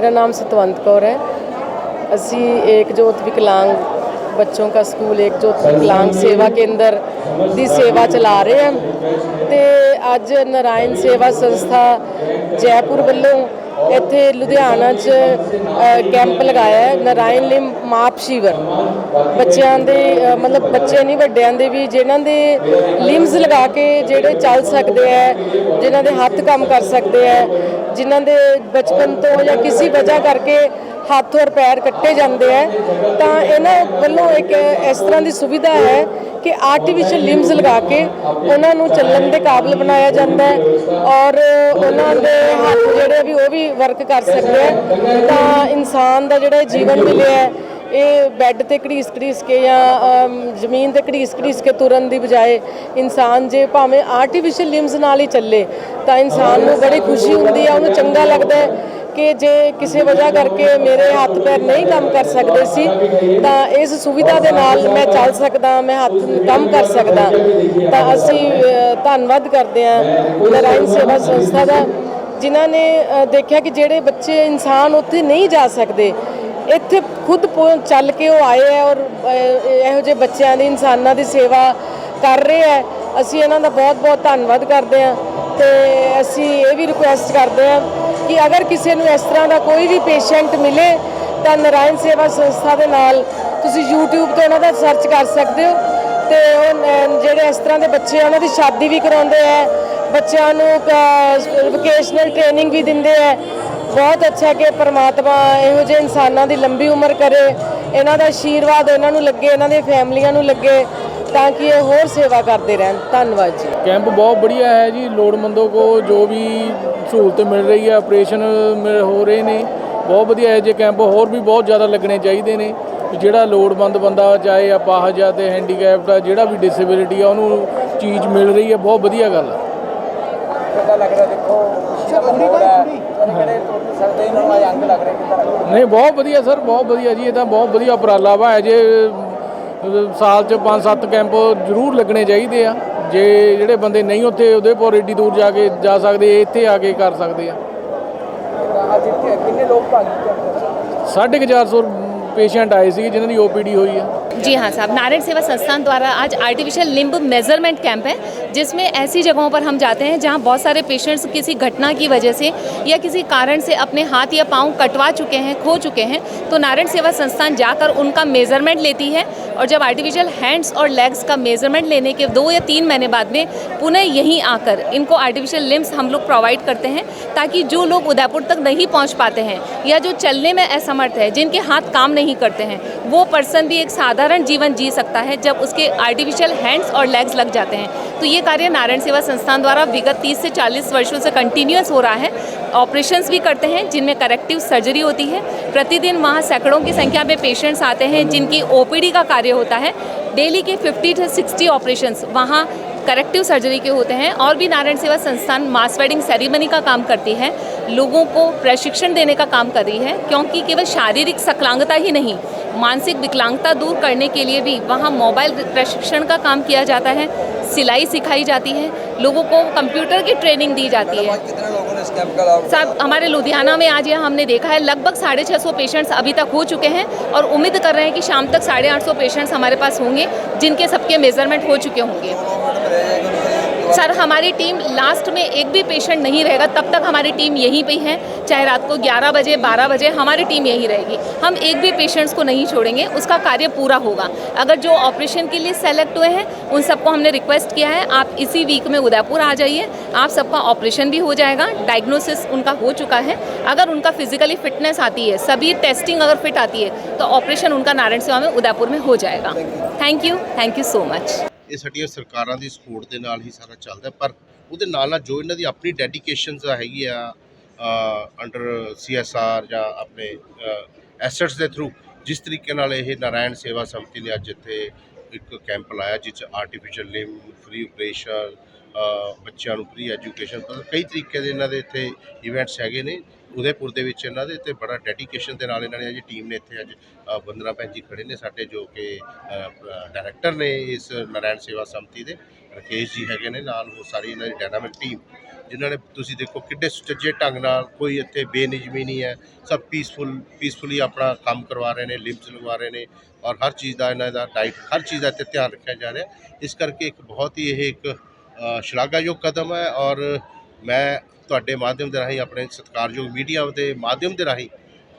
मेरा नाम सतवंत कौर है ਅਸੀਂ ਏਕਜੋਤ ਵਿਕਲਾਂਗ ਬੱਚੋਂ का ਸਕੂਲ ਏਕਜੋਤ ਵਿਕਲਾਂਗ ਸੇਵਾ ਕੇਂਦਰ ਦੀ ਸੇਵਾ ਚਲਾ ਰਹੇ ਹਾਂ ਤੇ ਅੱਜ ਨਾਰਾਇਣ ਸੇਵਾ ਸੰਸਥਾ ਜੈਪੁਰ ਵੱਲੋਂ ਇੱਥੇ ਲੁਧਿਆਣਾ 'ਚ ਕੈਂਪ ਲਗਾਇਆ ਹੈ, ਨਾਰਾਇਣ ਲਿਮ ਮਾਪ ਸ਼ਿਵਰ। ਬੱਚਿਆਂ ਦੇ ਮਤਲਬ ਬੱਚੇ ਨਹੀਂ, ਵੱਡਿਆਂ ਦੇ ਵੀ, ਜਿਨ੍ਹਾਂ ਦੇ ਲਿਮਸ ਲਗਾ ਕੇ ਜਿਹੜੇ ਚੱਲ ਸਕਦੇ ਹੈ, ਜਿਨ੍ਹਾਂ ਦੇ ਹੱਥ ਕੰਮ ਕਰ ਸਕਦੇ ਹੈ, ਜਿਨ੍ਹਾਂ ਦੇ ਬਚਪਨ ਤੋਂ ਜਾਂ ਕਿਸੇ ਵਜ੍ਹਾ ਕਰਕੇ ਹੱਥ ਔਰ ਪੈਰ ਕੱਟੇ ਜਾਂਦੇ ਹੈ ਤਾਂ ਇਹਨਾਂ ਵੱਲੋਂ ਇੱਕ ਇਸ ਤਰ੍ਹਾਂ ਦੀ ਸੁਵਿਧਾ ਹੈ ਕਿ ਆਰਟੀਫੀਸ਼ੀਅਲ ਲਿੰਬਸ ਲਗਾ ਕੇ ਉਹਨਾਂ ਨੂੰ ਚੱਲਣ ਦੇ ਕਾਬਿਲ ਬਣਾਇਆ ਜਾਂਦਾ ਹੈ ਔਰ ਉਹਨਾਂ ਦੇ ਹੱਥ ਜਿਹੜੇ ਵੀ ਉਹ ਵੀ ਵਰਕ ਕਰ ਸਕਦੇ ਹੈ ਤਾਂ ਇਨਸਾਨ ਦਾ ਜਿਹੜਾ ਜੀਵਨ ਮਿਲਿਆ ਹੈ, ਇਹ ਬੈੱਡ ਤੇ ਘੜੀਸ ਘੜੀਸ ਕੇ ਜਾਂ ਜ਼ਮੀਨ ਤੇ ਘੜੀਸ ਘੜੀਸ ਕੇ ਤੁਰਨ ਦੀ ਬਜਾਏ ਇਨਸਾਨ ਜੇ ਭਾਵੇਂ ਆਰਟੀਫੀਸ਼ੀਅਲ ਲਿੰਬਸ ਨਾਲ ਹੀ ਚੱਲੇ, ਤਾਂ ਇਨਸਾਨ ਨੂੰ ਬੜੀ ਖੁਸ਼ੀ ਹੁੰਦੀ ਹੈ ਉਹਨੂੰ ਚੰਗਾ ਲੱਗਦਾ ਹੈ। ਕਿ ਜੇ ਕਿਸੇ ਵਜ੍ਹਾ ਕਰਕੇ ਮੇਰੇ ਹੱਥ ਪੈਰ ਨਹੀਂ ਕੰਮ ਕਰ ਸਕਦੇ ਸੀ, ਤਾਂ ਇਸ ਸੁਵਿਧਾ ਦੇ ਨਾਲ ਮੈਂ ਚੱਲ ਸਕਦਾ, ਮੈਂ ਹੱਥ ਕੰਮ ਕਰ ਸਕਦਾ। ਤਾਂ ਅਸੀਂ ਧੰਨਵਾਦ ਕਰਦੇ ਹਾਂ ਨਾਰਾਇਣ ਸੇਵਾ ਸੰਸਥਾ ਦਾ, ਜਿਨ੍ਹਾਂ ਨੇ ਦੇਖਿਆ ਕਿ ਜਿਹੜੇ ਬੱਚੇ ਇਨਸਾਨ ਉੱਥੇ ਨਹੀਂ ਜਾ ਸਕਦੇ, ਇੱਥੇ ਖੁਦ ਪਹੁੰ- ਚੱਲ ਕੇ ਉਹ ਆਏ ਹੈ ਔਰ ਇਹੋ ਜਿਹੇ ਬੱਚਿਆਂ ਦੀ, ਇਨਸਾਨਾਂ ਦੀ ਸੇਵਾ ਕਰ ਰਹੇ ਹੈ। ਅਸੀਂ ਇਹਨਾਂ ਦਾ ਬਹੁਤ ਬਹੁਤ ਧੰਨਵਾਦ ਕਰਦੇ ਹਾਂ ਤੇ ਅਸੀਂ ਇਹ ਵੀ ਰਿਕੁਐਸਟ ਕਰਦੇ ਹਾਂ ਕਿ ਅਗਰ ਕਿਸੇ ਨੂੰ ਇਸ ਤਰ੍ਹਾਂ ਦਾ ਕੋਈ ਵੀ ਪੇਸ਼ੈਂਟ ਮਿਲੇ, ਤਾਂ ਨਰਾਇਣ ਸੇਵਾ ਸੰਸਥਾ ਦੇ ਨਾਲ ਤੁਸੀਂ YouTube ਤੇ ਉਹਨਾਂ ਦਾ ਸਰਚ ਕਰ ਸਕਦੇ ਹੋ ਤੇ ਉਹ ਜਿਹੜੇ ਇਸ ਤਰ੍ਹਾਂ ਦੇ ਬੱਚੇ ਉਹਨਾਂ ਦੀ ਸ਼ਾਦੀ ਵੀ ਕਰਾਉਂਦੇ ਆ, ਬੱਚਿਆਂ ਨੂੰ ਵੋਕੇਸ਼ਨਲ ਟ੍ਰੇਨਿੰਗ ਵੀ ਦਿੰਦੇ ਆ। ਬਹੁਤ ਅੱਛਾ ਕਿ ਪਰਮਾਤਮਾ ਇਹੋ ਜਿਹੇ ਇਨਸਾਨਾਂ ਦੀ ਲੰਬੀ ਉਮਰ ਕਰੇ, ਇਹਨਾਂ ਦਾ ਆਸ਼ੀਰਵਾਦ ਇਹਨਾਂ ਨੂੰ ਲੱਗੇ, ਇਹਨਾਂ ਦੇ ਫੈਮਲੀਆਂ ਨੂੰ ਲੱਗੇ, ਤਾਂ ਕਿ ਇਹ ਹੋਰ ਸੇਵਾ ਕਰਦੇ ਰਹਿਣ। ਧੰਨਵਾਦ ਜੀ। ਕੈਂਪ ਬਹੁਤ ਵਧੀਆ ਹੈ ਜੀ ਲੋੜਮੰਦੋਂ ਕੋ ਜੋ ਵੀ ਸਹੂਲਤ ਮਿਲ ਰਹੀ ਹੈ ਆਪਰੇਸ਼ਨ ਹੋ ਰਹੇ ਨੇ। ਬਹੁਤ ਵਧੀਆ ਹੈ ਜੇ ਕੈਂਪ ਹੋਰ ਵੀ ਬਹੁਤ ਜ਼ਿਆਦਾ ਲੱਗਣੇ ਚਾਹੀਦੇ ਨੇ। ਜਿਹੜਾ ਲੋੜਵੰਦ ਬੰਦਾ ਚਾਹੇ ਆਪਾਹਜ ਆ ਤੇ ਹੈਂਡੀਕੈਪਡ ਆ ਜਿਹੜਾ ਵੀ ਡਿਸੇਬਿਲਿਟੀ ਆ ਉਹਨੂੰ ਚੀਜ਼ ਮਿਲ ਰਹੀ ਹੈ ਬਹੁਤ ਵਧੀਆ ਗੱਲ ਆ। ਨਹੀਂ ਬਹੁਤ ਵਧੀਆ ਸਰ ਬਹੁਤ ਵਧੀਆ ਜੀ ਇਹ ਤਾਂ ਬਹੁਤ ਵਧੀਆ ਉਪਰਾਲਾ ਵਾ ਅਜੇ ਸਾਲ 'ਚ 5-7 ਕੈਂਪ ਜ਼ਰੂਰ ਲੱਗਣੇ ਚਾਹੀਦੇ ਆ। ਜੇ ਜਿਹੜੇ ਬੰਦੇ ਨਹੀਂ ਉੱਥੇ ਉਦੇਪੁਰ ਏਡੀ ਦੂਰ ਜਾ ਕੇ ਜਾ ਸਕਦੇ ਇੱਥੇ ਆ ਕੇ ਕਰ ਸਕਦੇ ਆ। ਅੱਜ ਇੱਥੇ ਕਿੰਨੇ ਲੋਕ ਭਾਗ ਲਿਆ ਸਾਢੇ ਕੁ ਚਾਰ ਸੌ ਪੇਸ਼ੈਂਟ ਆਏ ਸੀ ਜਿਨ੍ਹਾਂ ਦੀ ਓਪੀਡੀ ਹੋਈ ਆ जी हाँ साहब नारायण सेवा संस्थान द्वारा आज आर्टिफिशियल लिम्ब मेजरमेंट कैंप है जिसमें ऐसी जगहों पर हम जाते हैं जहाँ बहुत सारे पेशेंट्स किसी घटना की वजह से या किसी कारण से अपने हाथ या पाँव कटवा चुके हैं खो चुके हैं तो नारायण सेवा संस्थान जाकर उनका मेजरमेंट लेती है और जब आर्टिफिशियल हैंड्स और लेग्स का मेजरमेंट लेने के दो या तीन महीने बाद में पुनः यहीं आकर इनको आर्टिफिशियल लिम्स हम लोग प्रोवाइड करते हैं ताकि जो लोग उदयपुर तक नहीं पहुंच पाते हैं या जो चलने में असमर्थ है जिनके हाथ काम नहीं करते हैं। वो पर्सन भी एक साधारण जीवन जी सकता है जब उसके आर्टिफिशियल हैंड्स और लेग्स लग जाते हैं। तो ये कार्य नारायण सेवा संस्थान द्वारा विगत 30 से 40 वर्षों से कंटिन्यूस हो रहा है। ऑपरेशंस भी करते हैं, जिनमें करेक्टिव सर्जरी होती है। प्रतिदिन वहाँ सैकड़ों की संख्या में पेशेंट्स आते हैं, जिनकी ओपीडी का कार्य होता है। डेली के 50 से 60 ऑपरेशंस वहाँ करेक्टिव सर्जरी के होते हैं और भी नारायण सेवा संस्थान मास वेडिंग सेरेमनी का काम करती है, लोगों को प्रशिक्षण देने का काम कर रही है, क्योंकि केवल शारीरिक सकलांगता ही नहीं, मानसिक विकलांगता दूर करने के लिए भी वहाँ मोबाइल प्रशिक्षण का काम किया जाता है, सिलाई सिखाई जाती है, लोगों को कंप्यूटर की ट्रेनिंग दी जाती है। कितने लोगों ने इस कैंप का लाभ साहब हमारे लुधियाना में आज यहाँ हमने देखा है लगभग साढ़े छः सौ पेशेंट्स अभी तक हो चुके हैं और उम्मीद कर रहे हैं कि शाम तक साढ़े आठ सौ पेशेंट्स हमारे पास होंगे जिनके सबके मेज़रमेंट हो चुके होंगे। सर, हमारी टीम लास्ट में एक भी पेशेंट नहीं रहेगा, तब तक हमारी टीम यहीं पे है चाहे रात को 11 बजे 12 बजे, हमारी टीम यहीं रहेगी। हम एक भी पेशेंट्स को नहीं छोड़ेंगे, उसका कार्य पूरा होगा। अगर जो ऑपरेशन के लिए सेलेक्ट हुए हैं, उन सबको हमने रिक्वेस्ट किया है। आप इसी वीक में उदयपुर आ जाइए। आप सबका ऑपरेशन भी हो जाएगा। डायग्नोसिस उनका हो चुका है। अगर उनका फिजिकली फिटनेस आती है, सभी टेस्टिंग अगर फिट आती है तो ऑपरेशन उनका नारायण सेवा में उदयपुर में हो जाएगा। Thank you thank you so much ਇਹ ਸਾਡੀਆਂ ਸਰਕਾਰਾਂ ਦੀ ਸਪੋਰਟ ਦੇ ਨਾਲ ਹੀ ਸਾਰਾ ਚੱਲਦਾ ਪਰ ਉਹਦੇ ਨਾਲ ਨਾਲ ਜੋ ਇਹਨਾਂ ਦੀ ਆਪਣੀ ਡੈਡੀਕੇਸ਼ਨਸ ਹੈਗੀ ਆ ਅੰਡਰ ਸੀਐਸਆਰ ਜਾਂ ਆਪਣੇ ਐਸੈਟਸ ਦੇ ਥਰੂ ਜਿਸ ਤਰੀਕੇ ਨਾਲ ਇਹ ਨਾਰਾਇਣ ਸੇਵਾ ਸਮਤੀ ਨੇ ਅੱਜ ਇੱਥੇ ਇੱਕ ਕੈਂਪ ਲਾਇਆ, ਜਿਸ 'ਚ ਆਰਟੀਫੀਸ਼ੀਅਲ ਲਿੰਬ ਫ੍ਰੀ ਆਪਰੇਸ਼ਨ ਬੱਚਿਆਂ ਨੂੰ ਫ੍ਰੀ ਐਜੂਕੇਸ਼ਨ ਕਈ ਤਰੀਕੇ ਦੇ ਇਹਨਾਂ ਦੇ ਇੱਥੇ ਇਵੈਂਟਸ ਹੈਗੇ ਨੇ ਉਦੈਪੁਰ ਦੇ ਵਿੱਚ ਇਹਨਾਂ ਦੇ ਤੇ ਬੜਾ ਡੈਡੀਕੇਸ਼ਨ ਦੇ ਨਾਲ ਇਹਨਾਂ ਨੇ ਅੱਜ ਟੀਮ ਨੇ ਇੱਥੇ ਅੱਜ ਬੰਦਨਾ ਭੈਣ ਜੀ ਖੜੇ ਨੇ ਸਾਡੇ ਜੋ ਕਿ ਡਾਇਰੈਕਟਰ ਨੇ ਇਸ ਨਾਰਾਇਣ ਸੇਵਾ ਸੰਮਤੀ ਦੇ, ਰਕੇਸ਼ ਜੀ ਹੈਗੇ ਨੇ, ਨਾਲ ਉਹ ਸਾਰੀ ਇਹਨਾਂ ਦੀ ਡਾਇਨਾਮਿਕ ਟੀਮ ਜਿਨ੍ਹਾਂ ਨੇ ਤੁਸੀਂ ਦੇਖੋ ਕਿੱਡੇ ਸੁਚੱਜੇ ਢੰਗ ਨਾਲ ਕੋਈ ਇੱਥੇ ਬੇਨਿਯਮੀ ਨਹੀਂ ਹੈ, ਸਭ ਪੀਸਫੁਲ ਪੀਸਫੁਲੀ ਆਪਣਾ ਕੰਮ ਕਰਵਾ ਰਹੇ ਨੇ ਲਿਮਸ ਲਗਵਾ ਰਹੇ ਨੇ ਔਰ ਹਰ ਚੀਜ਼ ਦਾ ਇਹਨਾਂ ਦਾ ਡਾਈਟ ਹਰ ਚੀਜ਼ ਦਾ ਇੱਥੇ ਧਿਆਨ ਰੱਖਿਆ ਜਾ ਰਿਹਾ। ਇਸ ਕਰਕੇ ਇੱਕ ਬਹੁਤ ਹੀ ਇਹ ਇੱਕ ਸ਼ਲਾਘਾਯੋਗ ਕਦਮ ਹੈ ਔਰ ਮੈਂ ਤੁਹਾਡੇ ਮਾਧਿਅਮ ਦੇ ਰਾਹੀਂ ਆਪਣੇ ਸਤਿਕਾਰਯੋਗ ਮੀਡੀਆ ਦੇ ਮਾਧਿਅਮ ਦੇ ਰਾਹੀਂ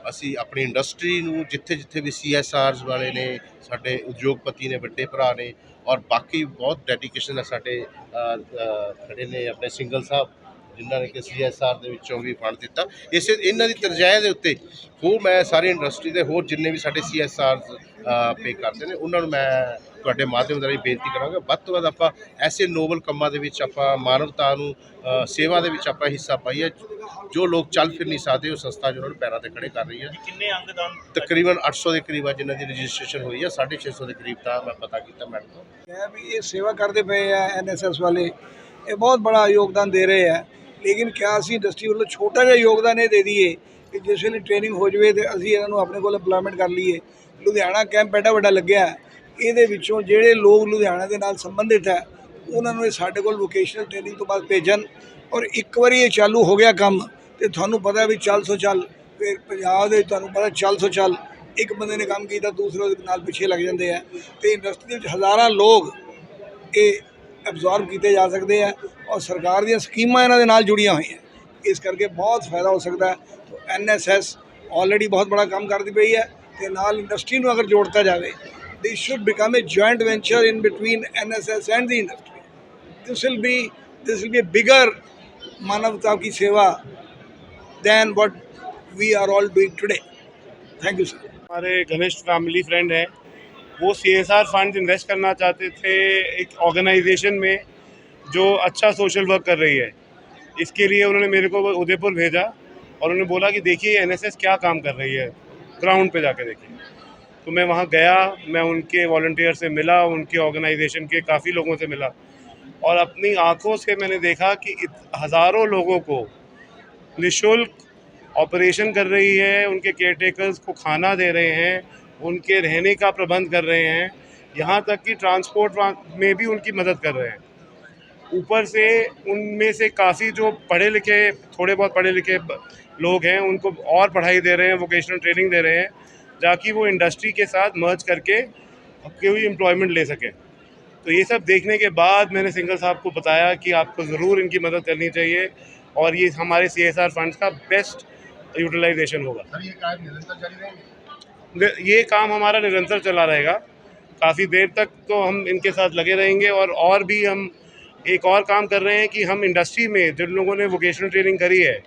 ਅਸੀਂ ਆਪਣੀ ਇੰਡਸਟਰੀ ਨੂੰ ਜਿੱਥੇ ਜਿੱਥੇ ਵੀ ਸੀਐਸਆਰਸ ਵਾਲੇ ਨੇ ਸਾਡੇ ਉਦਯੋਗਪਤੀ ਨੇ ਵੱਡੇ ਭਰਾ ਨੇ ਔਰ ਬਾਕੀ ਬਹੁਤ ਡੈਡੀਕੇਸ਼ਨ ਹੈ ਸਾਡੇ ਅ, ਖੜੇ ਨੇ ਆਪਣੇ ਸਿੰਗਲ ਸਾਹਿਬ ਜਿਨ੍ਹਾਂ ਨੇ ਕਿ ਸੀਐਸਆਰ ਦੇ ਵਿੱਚੋਂ ਵੀ ਫੰਡ ਦਿੱਤਾ। ਇਸੇ ਇਹਨਾਂ ਦੀ ਤਰਜਾਇ ਦੇ ਉੱਤੇ ਹੋਰ ਮੈਂ ਸਾਰੀ ਇੰਡਸਟਰੀ ਦੇ ਹੋਰ ਜਿੰਨੇ ਵੀ ਸਾਡੇ ਸੀਐਸਆਰ ਪੇ ਕਰਦੇ ਨੇ ਉਹਨਾਂ ਨੂੰ ਮੈਂ ਤੁਹਾਡੇ ਮਾਧਿਅਮ ਦੇ ਰਾਹੀਂ ਬੇਨਤੀ ਕਰਾਂਗਾ। ਵੱਧ ਤੋਂ ਵੱਧ ਆਪਾਂ ਐਸੇ ਨੋਬਲ ਕੰਮਾਂ ਦੇ ਵਿੱਚ ਆਪਾਂ ਮਾਨਵਤਾ ਨੂੰ ਸੇਵਾ ਦੇ ਵਿੱਚ ਆਪਾਂ ਹਿੱਸਾ ਪਾਈਏ। ਜੋ ਲੋਕ ਚੱਲ ਫਿਰ ਨਹੀਂ ਸਕਦੇ ਉਹ ਸੰਸਥਾ ਜੋ ਉਹਨਾਂ ਨੂੰ ਪੈਰਾਂ ਤੇ ਖੜੇ ਕਰ ਰਹੀ ਹੈ। ਕਿੰਨੇ ਅੰਗਦਾਨ ਤਕਰੀਬਨ 800 ਦੇ ਕਰੀਬ ਆ ਜਿਨ੍ਹਾਂ ਦੀ ਰਜਿਸਟ੍ਰੇਸ਼ਨ ਹੋਈ ਹੈ। 650 ਦੇ ਕਰੀਬ ਤਾਂ ਮੈਂ ਪਤਾ ਕੀਤਾ ਮੈਡਮ ਤੋਂ ਹੈ ਵੀ ਇਹ ਸੇਵਾ ਕਰਦੇ ਪਏ ਆ ਐਨਐਸਐਸ ਵਾਲੇ। ਇਹ ਬਹੁਤ ਬੜਾ ਯੋਗਦਾਨ ਦੇ ਰਹੇ ਆ। ਲੇਕਿਨ ਕਿਆ ਅਸੀਂ ਇੰਡਸਟਰੀ ਵੱਲੋਂ ਛੋਟਾ ਜਿਹਾ ਯੋਗਦਾਨ ਇਹ ਦੇ ਦਈਏ ਕਿ ਜਿਸ ਵੇਲੇ ਟ੍ਰੇਨਿੰਗ ਹੋ ਜਵੇ ਤੇ ਅਸੀਂ ਇਹਨਾਂ ਨੂੰ ਆਪਣੇ ਕੋਲ ਇੰਪਲੋਇਮੈਂਟ ਕਰ ਲਈਏ। ਲੁਧਿਆਣਾ ਕੈਂਪ ਐਡਾ ਵੱਡਾ ਲੱਗਿਆ। ਇਹਦੇ ਵਿੱਚੋਂ ਜਿਹੜੇ ਲੋਕ ਲੁਧਿਆਣਾ ਦੇ ਨਾਲ ਸੰਬੰਧਿਤ ਹੈ, ਉਹਨਾਂ ਨੂੰ ਇਹ ਸਾਡੇ ਕੋਲ ਵੋਕੇਸ਼ਨਲ ਟ੍ਰੇਨਿੰਗ ਤੋਂ ਬਾਅਦ ਭੇਜਣ। ਔਰ ਇੱਕ ਵਾਰੀ ਇਹ ਚਾਲੂ ਹੋ ਗਿਆ ਕੰਮ, ਤੇ ਤੁਹਾਨੂੰ ਪਤਾ ਵੀ ਚੱਲ ਸੋ ਚੱਲ, ਫਿਰ ਪੰਜਾਬ ਦੇ ਤੁਹਾਨੂੰ ਪਤਾ ਚੱਲ ਸੋ ਚੱਲ, ਇੱਕ ਬੰਦੇ ਨੇ ਕੰਮ ਕੀਤਾ, ਦੂਸਰੇ ਉਹਦੇ ਨਾਲ ਪਿੱਛੇ ਲੱਗ ਜਾਂਦੇ ਆ। ਤੇ ਇੰਡਸਟਰੀ ਦੇ ਵਿੱਚ ਹਜ਼ਾਰਾਂ ਲੋਕ ਇਹ ਐਬਜ਼ੌਰਬ ਕੀਤੇ ਜਾ ਸਕਦੇ ਆ, ਔਰ ਸਰਕਾਰ ਦੀਆਂ ਸਕੀਮਾਂ ਇਹਨਾਂ ਦੇ ਨਾਲ ਜੁੜੀਆਂ ਹੋਈਆਂ। ਇਸ ਕਰਕੇ ਬਹੁਤ ਫਾਇਦਾ ਹੋ ਸਕਦਾ ਹੈ। ਤੋ ਐਨਐਸਐਸ ਆਲਰੇਡੀ ਬਹੁਤ ਬੜਾ ਕੰਮ ਕਰਦੀ ਪਈ ਹੈ, ਤੇ ਨਾਲ ਇੰਡਸਟਰੀ ਨੂੰ ਅਗਰ ਜੋੜਤਾ ਜਾਵੇ these should become a joint venture in between NSS and the industry. This will be this will be a bigger Manavta ki seva than what we are all doing today. Thank you, sir. हमारे घनिष्ठ family friend हैं वो C S R fund invest करना चाहते थे एक organisation में जो अच्छा सोशल वर्क कर रही है इसके लिए उन्होंने मेरे को उदयपुर भेजा और उन्होंने बोला कि देखिए एनएसएस क्या काम कर रही है ग्राउंड पे जाके देखिए तो मैं वहाँ गया, मैं उनके वॉल्टियर से मिला, उनके ऑर्गेनाइजेशन के काफ़ी लोगों से मिला। और अपनी आँखों से मैंने देखा कि हज़ारों लोगों को निशुल्क ऑपरेशन कर रही है, उनके केयर टेकर्स को खाना दे रहे हैं, उनके रहने का प्रबंध कर रहे हैं, यहाँ तक कि ट्रांसपोर्ट में भी उनकी मदद कर रहे हैं। ऊपर से उनमें से काफ़ी जो पढ़े लिखे थोड़े बहुत पढ़े लिखे लोग हैं, उनको और पढ़ाई दे रहे हैं वोकेशनल ट्रेनिंग दे रहे हैं। ताकि वो इंडस्ट्री के साथ मर्ज करके कोई एम्प्लॉयमेंट ले सकें। तो ये सब देखने के बाद मैंने सिंगल साहब को बताया कि आपको ज़रूर इनकी मदद करनी चाहिए और ये हमारे सी एस आर फंड्स का बेस्ट यूटिलाइजेशन होगा। नि- ये काम हमारा निरंतर चला रहेगा। काफ़ी देर तक तो हम इनके साथ लगे रहेंगे और और भी हम एक और काम कर रहे हैं कि हम इंडस्ट्री में जिन लोगों ने वोकेशनल ट्रेनिंग करी है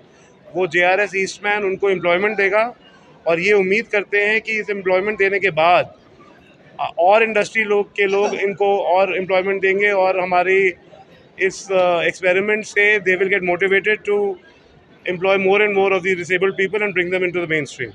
वो जे आर एस ईस्टमैन उनको एम्प्लॉयमेंट देगा और ये उम्मीद करते हैं कि इस एम्प्लॉयमेंट देने के बाद और इंडस्ट्री लोग के लोग इनको और एम्प्लॉयमेंट देंगे और हमारी इस एक्सपेरिमेंट से they will get motivated to employ more and more of the disabled people and them into the main mainstream.